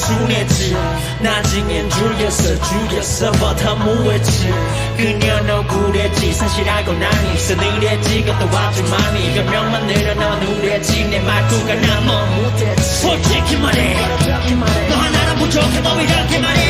순했지. 나중엔 줄였어 줄였어. 뭐 but 허무했지. 그녀는 억울했지. 사실 알고 나니 서늘했지 그것도 아주 많이. 변명만 늘어나 우울했지 내 말투가 나무 못했지 솔직히 말해. 너 하나로 부족해. 너 이렇게 말해.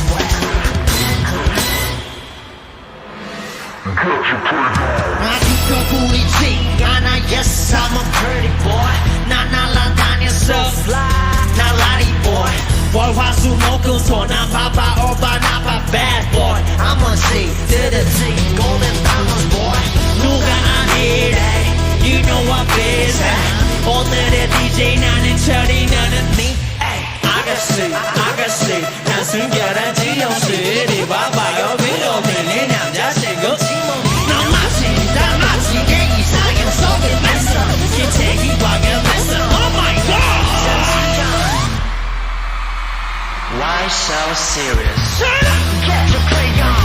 you locals I buy all by not by bad boy. I'm unseen to the sea, golden diamonds boy. 누가 아니래, you know I'm busy. 오늘의 DJ 나는 철이 나는 me. so serious. Get your crayon.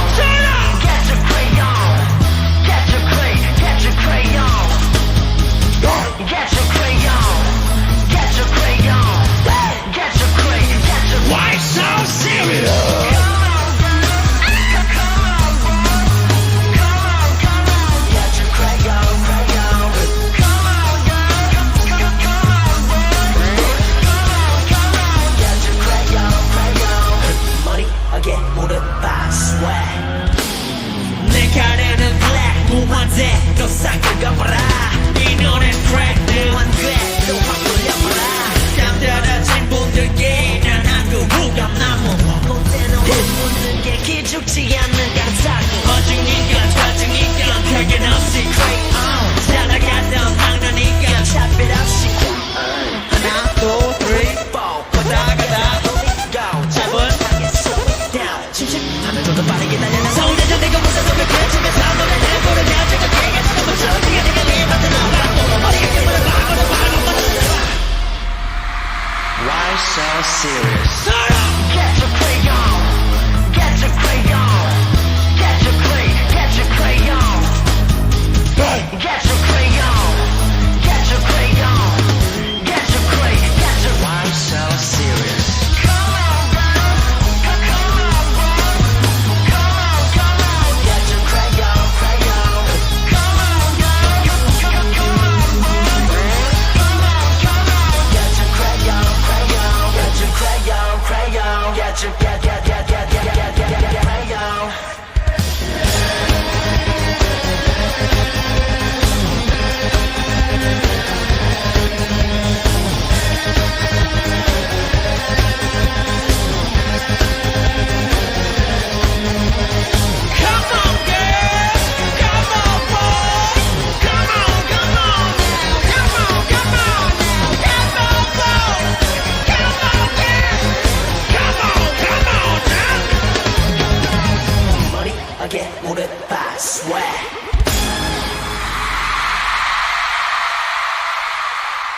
legend. Yeah,